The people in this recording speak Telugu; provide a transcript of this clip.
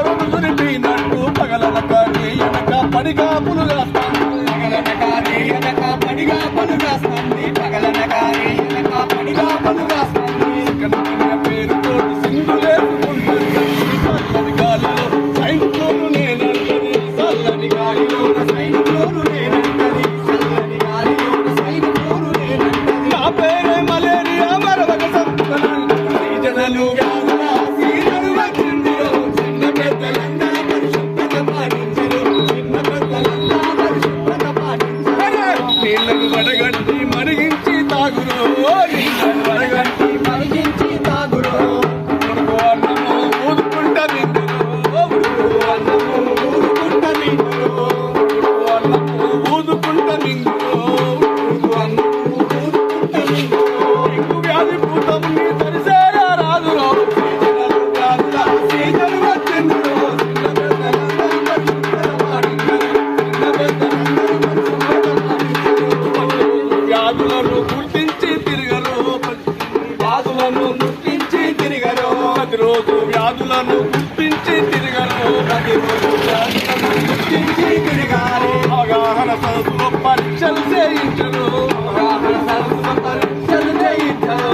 బోరును దురిపినట్టు పగలనక ఎనక పడిగా పులుగాస్తాను పగలనగానే ఎనక పడిగా పలుగాస్తుంది పగలనగానే ఎనక పడిగా పలుగాస్తుంది కనుక పేరుతో సింగులేసుకుంటుంది చల్లని గాలిలో చల్లని గాలిలో ఊదుకుంట మింగురు ఊదుకుంట వ్యాధి పూత బాధలను గుర్తించి తిరగరు బాధలను గుర్తించి తిరగరు ప్రతిరోజు వ్యాధులను గుర్తించి తిరగరు ప్రతిరోజు గుర్తించి తిరగాలి అవగాహన సంస్థలో పరీక్షలు చేయించరు అవగాహన సంస్థలో పరీక్షలు చేయించరు